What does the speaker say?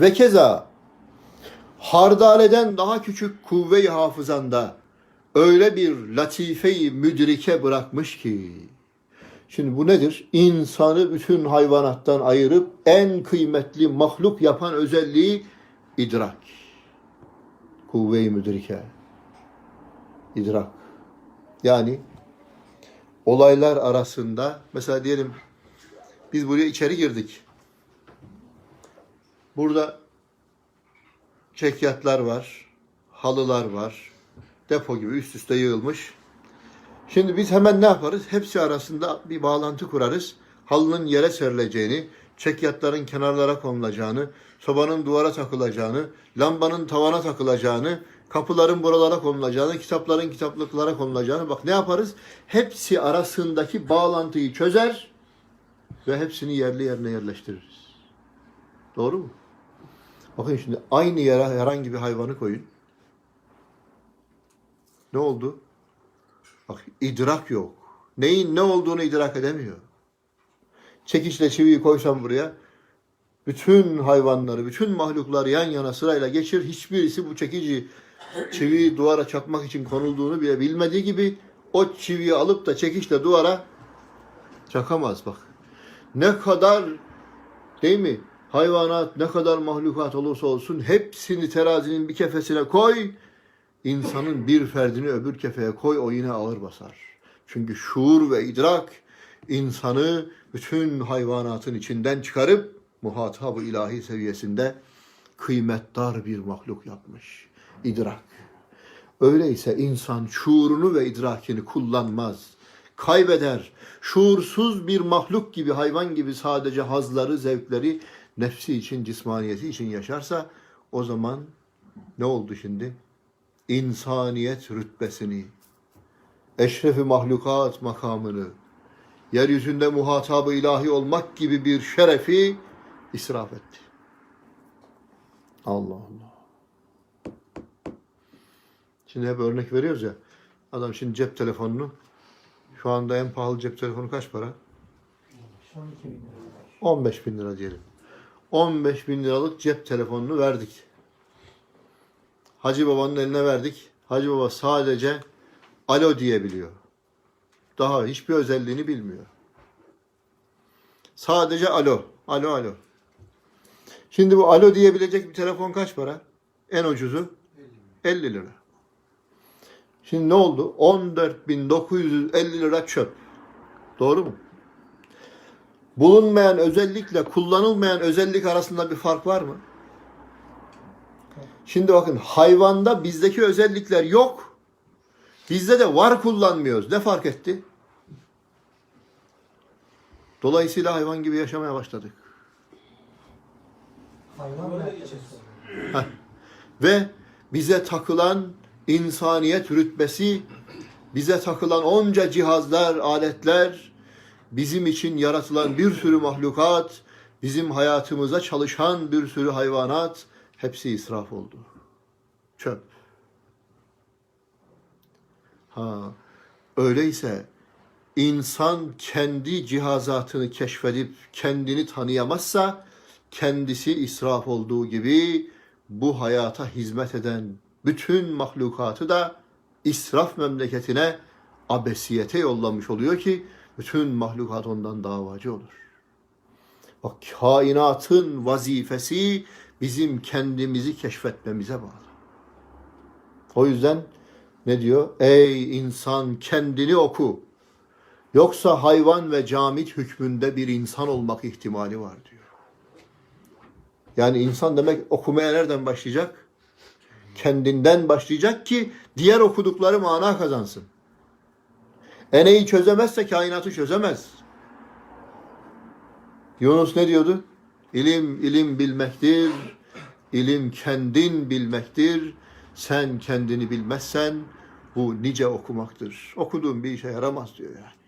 Ve keza hardaleden daha küçük kuvve-i hafızanda öyle bir latife-i müdrike bırakmış ki Şimdi bu nedir? İnsanı bütün hayvanattan ayırıp en kıymetli mahluk yapan özelliği idrak. Kuvve-i müdrike. İdrak. Yani olaylar arasında mesela diyelim biz buraya içeri girdik. Burada çekyatlar var, halılar var, depo gibi üst üste yığılmış. Şimdi biz hemen ne yaparız? Hepsi arasında bir bağlantı kurarız. Halının yere serileceğini, çekyatların kenarlara konulacağını, sobanın duvara takılacağını, lambanın tavana takılacağını, kapıların buralara konulacağını, kitapların kitaplıklara konulacağını. Bak ne yaparız? Hepsi arasındaki bağlantıyı çözer ve hepsini yerli yerine yerleştiririz. Doğru mu? Bakın şimdi aynı yere herhangi bir hayvanı koyun. Ne oldu? Bak idrak yok. Neyin ne olduğunu idrak edemiyor. Çekiçle çiviyi koysam buraya bütün hayvanları, bütün mahlukları yan yana sırayla geçir. Hiçbirisi bu çekici çiviyi duvara çakmak için konulduğunu bile bilmediği gibi o çiviyi alıp da çekiçle duvara çakamaz bak. Ne kadar değil mi? Hayvanat ne kadar mahlukat olursa olsun hepsini terazinin bir kefesine koy. İnsanın bir ferdini öbür kefeye koy o yine ağır basar. Çünkü şuur ve idrak insanı bütün hayvanatın içinden çıkarıp muhatabı ilahi seviyesinde kıymetdar bir mahluk yapmış. İdrak. Öyleyse insan şuurunu ve idrakini kullanmaz. Kaybeder. Şuursuz bir mahluk gibi, hayvan gibi sadece hazları, zevkleri nefsi için, cismaniyeti için yaşarsa o zaman ne oldu şimdi? insaniyet rütbesini, eşrefi mahlukat makamını, yeryüzünde muhatabı ilahi olmak gibi bir şerefi israf etti. Allah Allah. Şimdi hep örnek veriyoruz ya. Adam şimdi cep telefonunu şu anda en pahalı cep telefonu kaç para? 12 bin lira. 15 bin lira diyelim. 15 bin liralık cep telefonunu verdik. Hacı babanın eline verdik. Hacı baba sadece alo diyebiliyor. Daha hiçbir özelliğini bilmiyor. Sadece alo. Alo alo. Şimdi bu alo diyebilecek bir telefon kaç para? En ucuzu 50 lira. Şimdi ne oldu? 14.950 lira çöp. Doğru mu? Bulunmayan özellikle kullanılmayan özellik arasında bir fark var mı? Şimdi bakın hayvanda bizdeki özellikler yok. Bizde de var kullanmıyoruz. Ne fark etti? Dolayısıyla hayvan gibi yaşamaya başladık. Hayvan. Ve bize takılan insaniyet rütbesi, bize takılan onca cihazlar, aletler, bizim için yaratılan bir sürü mahlukat, bizim hayatımıza çalışan bir sürü hayvanat, hepsi israf oldu. Çöp. Ha, öyleyse insan kendi cihazatını keşfedip kendini tanıyamazsa kendisi israf olduğu gibi bu hayata hizmet eden bütün mahlukatı da israf memleketine abesiyete yollamış oluyor ki bütün mahlukat ondan davacı olur. Bak kainatın vazifesi bizim kendimizi keşfetmemize bağlı. O yüzden ne diyor? Ey insan kendini oku. Yoksa hayvan ve camit hükmünde bir insan olmak ihtimali var diyor. Yani insan demek okumaya nereden başlayacak? Kendinden başlayacak ki diğer okudukları mana kazansın. Eneyi çözemezse kainatı çözemez. Yunus ne diyordu? İlim ilim bilmektir. İlim kendin bilmektir. Sen kendini bilmezsen bu nice okumaktır. Okuduğun bir işe yaramaz diyor yani.